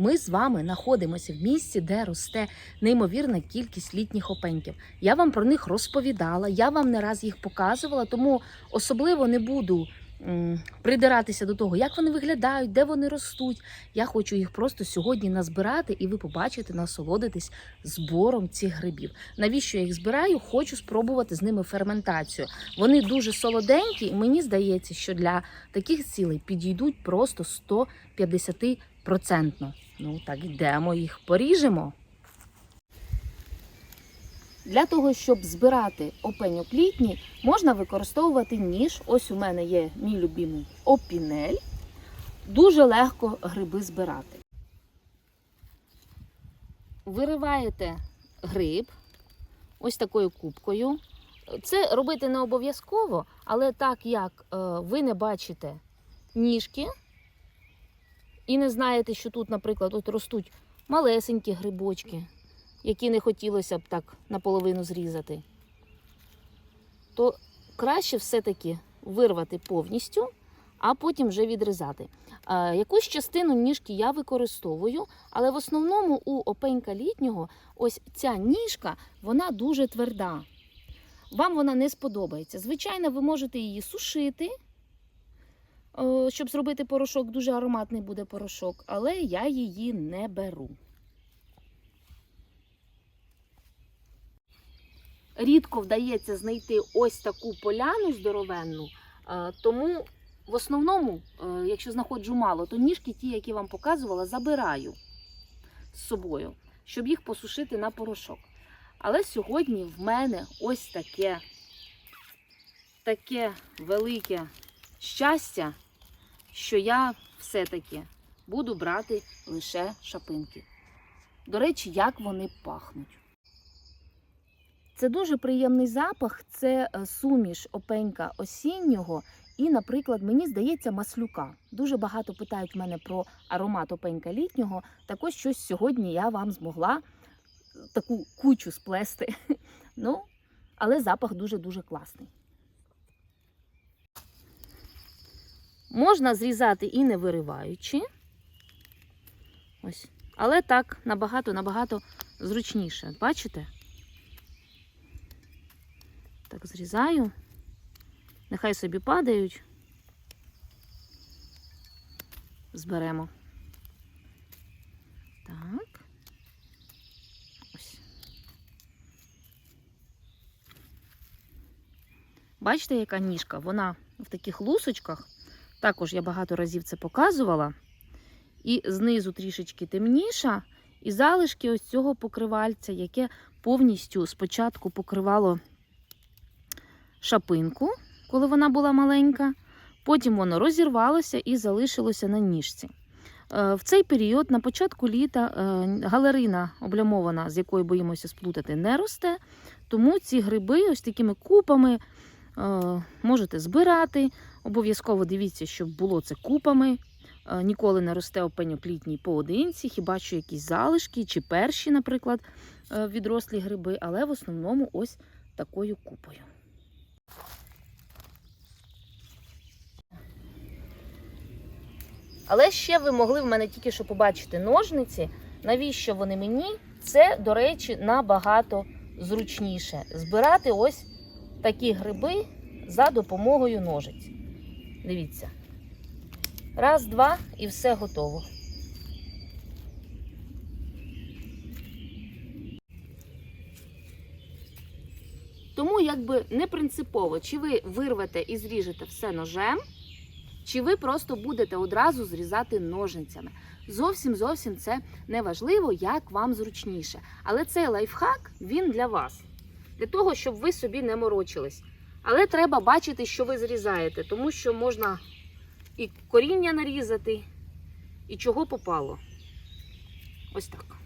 Ми з вами знаходимося в місці, де росте неймовірна кількість літніх опеньків. Я вам про них розповідала, я вам не раз їх показувала, тому особливо не буду придиратися до того, як вони виглядають, де вони ростуть. Я хочу їх просто сьогодні назбирати, і ви побачите, насолодитись збором цих грибів. Навіщо я їх збираю? Хочу спробувати з ними ферментацію. Вони дуже солоденькі, і мені здається, що для таких цілей підійдуть просто 150%. Ну так йдемо їх поріжемо. Для того, щоб збирати опеньок літній, можна використовувати ніж. Ось у мене є мій любимий опінель. Дуже легко гриби збирати. Вириваєте гриб ось такою кубкою. Це робити не обов'язково, але так як е, ви не бачите ніжки і не знаєте, що тут, наприклад, от ростуть малесенькі грибочки, які не хотілося б так наполовину зрізати, то краще все-таки вирвати повністю, а потім вже відрізати. Якусь частину ніжки я використовую, але в основному у опенька літнього ось ця ніжка вона дуже тверда. Вам вона не сподобається. Звичайно, ви можете її сушити, щоб зробити порошок, дуже ароматний буде порошок, але я її не беру. Рідко вдається знайти ось таку поляну здоровенну, е, тому в основному, е, якщо знаходжу мало, то ніжки, ті, які вам показувала, забираю з собою, щоб їх посушити на порошок. Але сьогодні в мене ось таке, таке велике щастя, що я все-таки буду брати лише шапинки. До речі, як вони пахнуть. Це дуже приємний запах, це е, суміш опенька осіннього і, наприклад, мені здається, маслюка. Дуже багато питають мене про аромат опенька літнього. Так ось щось сьогодні я вам змогла таку кучу сплести. Ну, але запах дуже-дуже класний. Можна зрізати і не вириваючи. Ось. Але так набагато-набагато зручніше. Бачите? Так, зрізаю. Нехай собі падають. Зберемо. Так. Ось. Бачите, яка ніжка? Вона в таких лусочках. Також я багато разів це показувала. І знизу трішечки темніша, і залишки ось цього покривальця, яке повністю спочатку покривало шапинку, коли вона була маленька. Потім воно розірвалося і залишилося на ніжці. Е, В цей період, на початку літа, е, галерина облямована, з якою боїмося сплутати, не росте. Тому ці гриби ось такими купами е, можете збирати. Обов'язково дивіться, щоб було це купами. Е, Ніколи не росте опеньок літній поодинці, хіба що якісь залишки чи перші, наприклад, е, відрослі гриби, але в основному ось такою купою. Але ще ви могли в мене тільки що побачити ножниці. Навіщо вони мені? Це, до речі, набагато зручніше. Збирати ось такі гриби за допомогою ножиць. Дивіться. Раз, два і все готово. Тому якби не принципово, чи ви вирвете і зріжете все ножем, чи ви просто будете одразу зрізати ножницями. Зовсім зовсім це не важливо, як вам зручніше. Але цей лайфхак він для вас, для того, щоб ви собі не морочились. Але треба бачити, що ви зрізаєте, тому що можна і коріння нарізати, і чого попало. Ось так.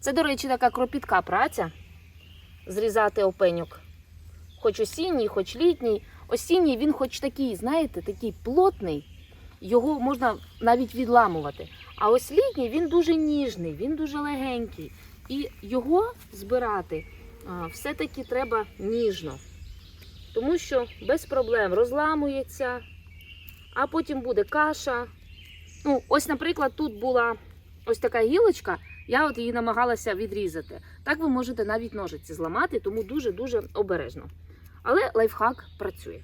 Це, до речі, така кропітка праця зрізати опеньок. Хоч осінній, хоч літній. Осінній він хоч такий, знаєте, такий плотний, його можна навіть відламувати. А ось літній він дуже ніжний, він дуже легенький. І його збирати все-таки треба ніжно. тому що без проблем розламується, а потім буде каша. Ну, ось, наприклад, тут була ось така гілочка, я от її намагалася відрізати. Так ви можете навіть ножиці зламати, тому дуже-дуже обережно. Але лайфхак працює.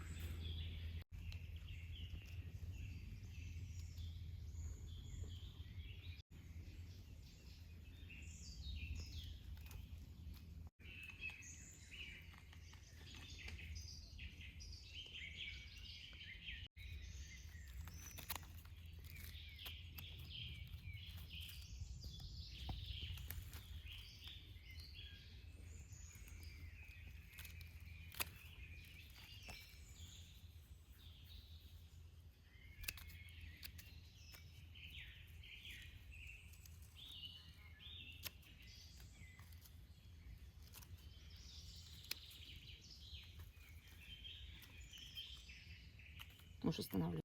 Можу встановлювати.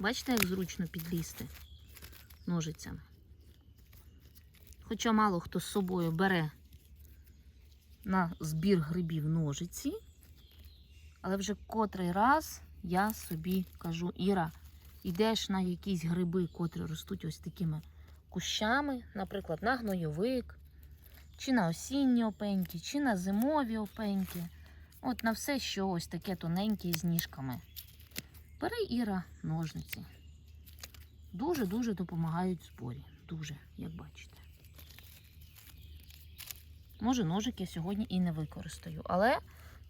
Бачите, як зручно підлізти ножицями. Хоча мало хто з собою бере на збір грибів ножиці. Але вже котрий раз я собі кажу, Іра, йдеш на якісь гриби, котрі ростуть ось такими кущами, наприклад, на гнойовик, чи на осінні опеньки, чи на зимові опеньки. От на все, що ось таке тоненьке з ніжками. Бери Іра ножниці. Дуже-дуже допомагають в зборі. Дуже, як бачите. Може, ножик я сьогодні і не використаю. Але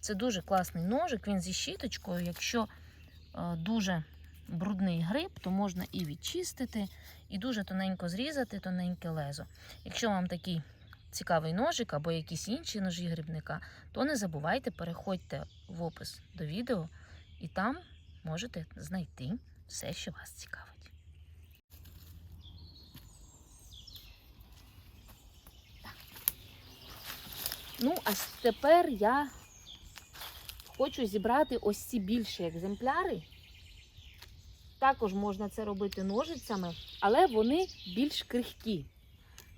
це дуже класний ножик, він зі щіточкою. Якщо е, дуже брудний гриб, то можна і відчистити, і дуже тоненько зрізати тоненьке лезо. Якщо вам такий цікавий ножик або якісь інші ножі грибника, то не забувайте, переходьте в опис до відео, і там можете знайти все, що вас цікавить. Ну, а тепер я хочу зібрати ось ці більші екземпляри. Також можна це робити ножицями, але вони більш крихкі.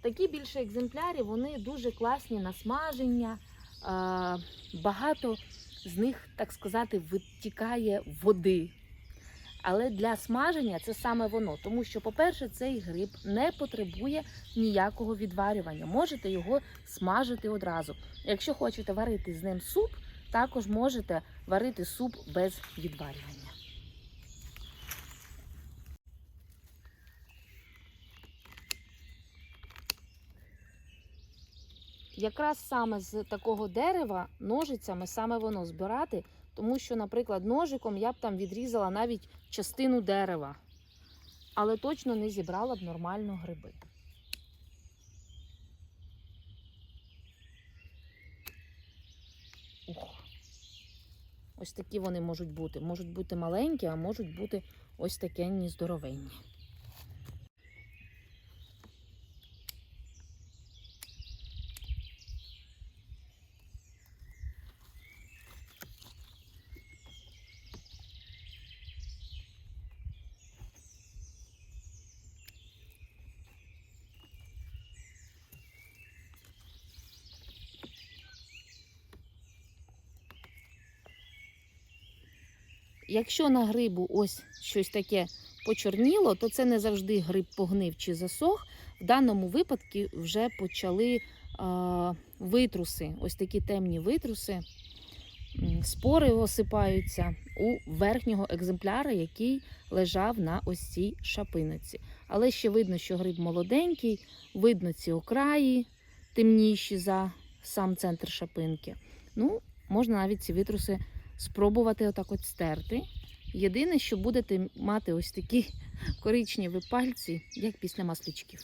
Такі більші екземпляри, вони дуже класні на смаження. Багато з них, так сказати, витікає води. Але для смаження це саме воно. Тому що, по-перше, цей гриб не потребує ніякого відварювання. Можете його смажити одразу. Якщо хочете варити з ним суп, також можете варити суп без відварювання. Якраз саме з такого дерева ножицями саме воно збирати, тому що, наприклад, ножиком я б там відрізала навіть частину дерева, але точно не зібрала б нормально гриби. Ух. Ось такі вони можуть бути. Можуть бути маленькі, а можуть бути ось такенні здоровенні. Якщо на грибу ось щось таке почорніло, то це не завжди гриб погнив чи засох. В даному випадку вже почали а, витруси, ось такі темні витруси. Спори осипаються у верхнього екземпляра, який лежав на ось цій шапиноці. Але ще видно, що гриб молоденький, видно ці окраї темніші за сам центр шапинки. Ну, можна навіть ці витруси спробувати отак от стерти. Єдине, що будете мати ось такі коричневі пальці, як після маслючків.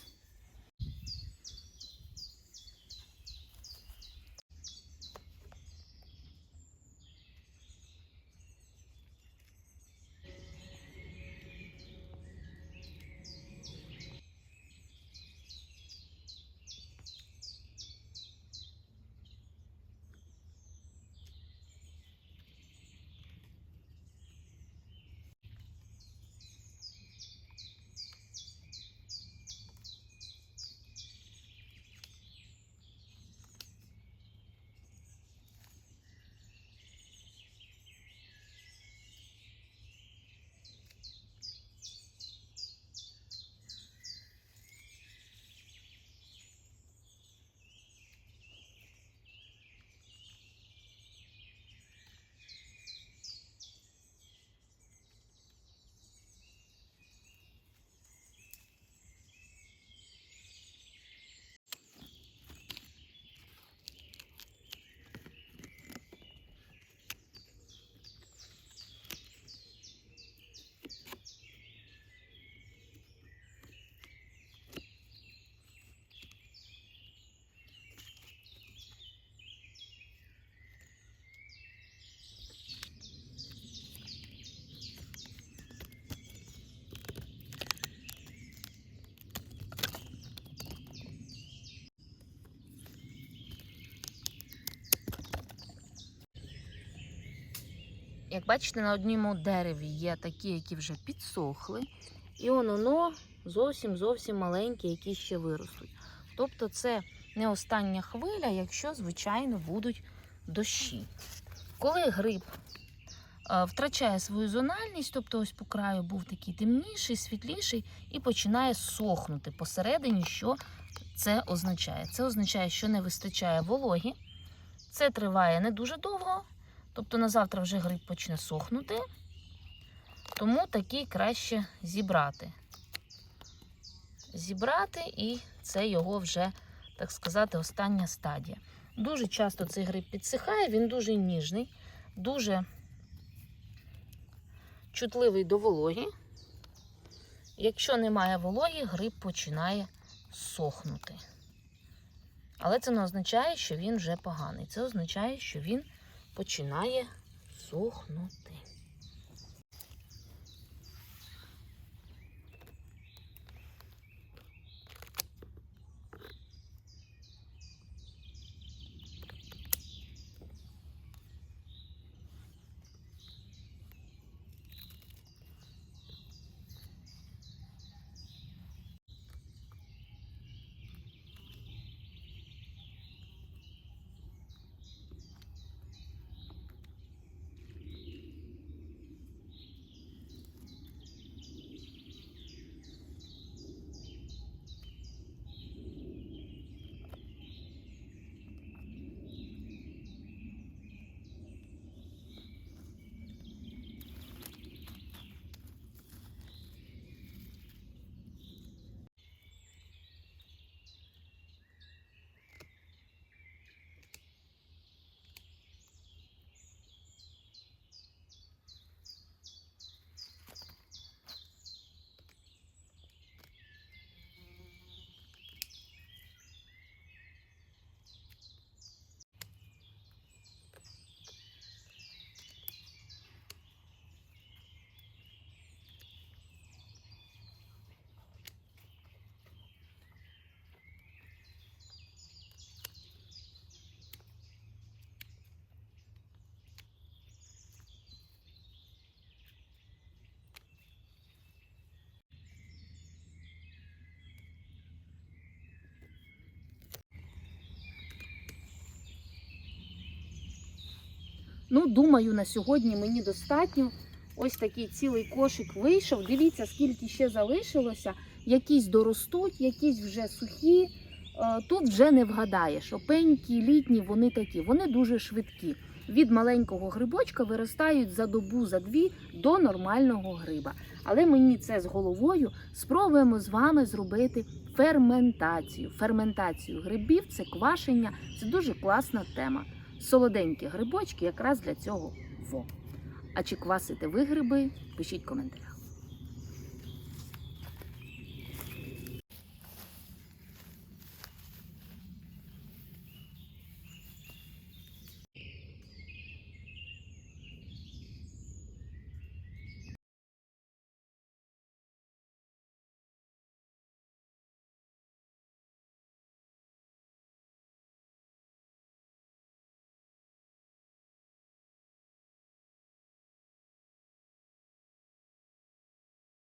Як бачите, на одному дереві є такі, які вже підсохли, і воно зовсім зовсім маленькі, які ще виростуть. Тобто це не остання хвиля, якщо, звичайно, будуть дощі. Коли гриб е, втрачає свою зональність, тобто ось по краю був такий темніший, світліший, і починає сохнути посередині, що це означає? Це означає, що не вистачає вологі. Це триває не дуже довго, тобто на завтра вже гриб почне сохнути, тому такий краще зібрати. Зібрати, і це його вже, так сказати, остання стадія. Дуже часто цей гриб підсихає, він дуже ніжний, дуже чутливий до вологі. Якщо немає вологі, гриб починає сохнути. Але це не означає, що він вже поганий. Це означає, що він починає сохнути. Ну, думаю, на сьогодні мені достатньо. Ось такий цілий кошик вийшов. Дивіться, скільки ще залишилося. Якісь доростуть, якісь вже сухі. Е, Тут вже не вгадаєш. Опенькі, літні, вони такі, вони дуже швидкі. Від маленького грибочка виростають за добу, за дві до нормального гриба. Але мені це з головою спробуємо з вами зробити ферментацію. Ферментацію грибів це квашення, це дуже класна тема. Солоденькі грибочки якраз для цього во. А чи квасите ви гриби? Пишіть в коментарях.